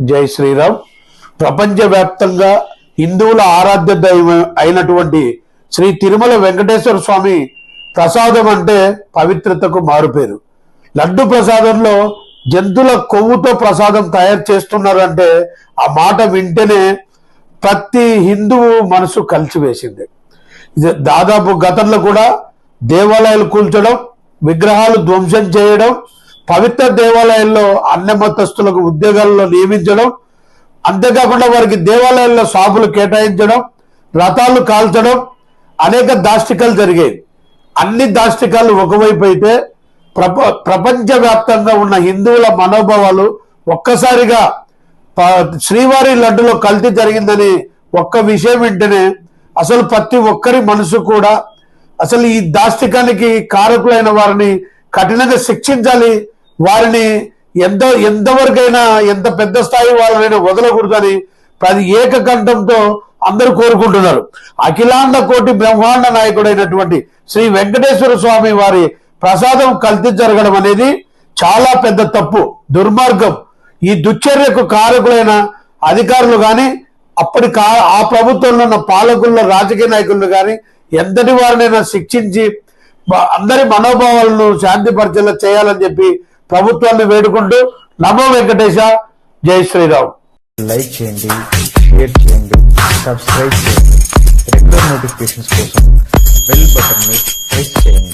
జై శ్రీరామ్. ప్రపంచవ్యాప్తంగా హిందువుల ఆరాధ్య దైవం అయినటువంటి శ్రీ తిరుమల వెంకటేశ్వర స్వామి ప్రసాదం అంటే పవిత్రతకు మారుపేరు. లడ్డు ప్రసాదంలో జంతువుల కొవ్వుతో ప్రసాదం తయారు చేస్తున్నారంటే ఆ మాట వింటేనే ప్రతి హిందువు మనసు కలిసివేసింది. ఇది దాదాపు గతంలో కూడా దేవాలయాలు కూల్చడం విగ్రహాలు ధ్వంసం చేయడం పవిత్ర దేవాలయాల్లో అన్నమతస్తులకు ఉద్యోగాల్లో నియమించడం అంతేకాకుండా వారికి దేవాలయాల్లో షాపులు కేటాయించడం రథాలు కాల్చడం అనేక దాష్టికాలు జరిగాయి. అన్ని దాష్టికాలు ఒకవైపు అయితే ప్రప ప్రపంచవ్యాప్తంగా ఉన్న హిందువుల మనోభావాలు ఒక్కసారిగా శ్రీవారి లడ్డులో కల్తీ జరిగిందని ఒక్క విషయం వెంటనే అసలు ప్రతి ఒక్కరి మనసు కూడా అసలు ఈ దాష్టికానికి కారకులైన వారిని కఠినంగా శిక్షించాలి వారిని ఎంత ఎంతవరకైనా ఎంత పెద్ద స్థాయి వాళ్ళనైనా వదలకూడదని ప్రతి ఏకకంఠంతో అందరూ కోరుకుంటున్నారు. అఖిలాండ కోటి బ్రహ్మాండ నాయకుడైనటువంటి శ్రీ వెంకటేశ్వర స్వామి వారి ప్రసాదం కల్తీ జరగడం అనేది చాలా పెద్ద తప్పు దుర్మార్గం. ఈ దుశ్చర్యకు కారకులైన అధికారులు కానీ అప్పటి కా ఆ ప్రభుత్వంలో ఉన్న పాలకుల్లో రాజకీయ నాయకులు కానీ ఎంతటి వారినైనా శిక్షించి అందరి మనోభావాలను శాంతిపరిచేలా చేయాలని చెప్పి ప్రభుత్వాన్ని వేడుకుంటూ నమో వెంకటేశ జై శ్రీరామ్. లైక్ చేయండి షేర్ చేయండి సబ్స్క్రైబ్ చేయండి. రెగ్యులర్ నోటిఫికేషన్స్ కోసం బెల్ బటన్ ప్రెస్ చేయండి.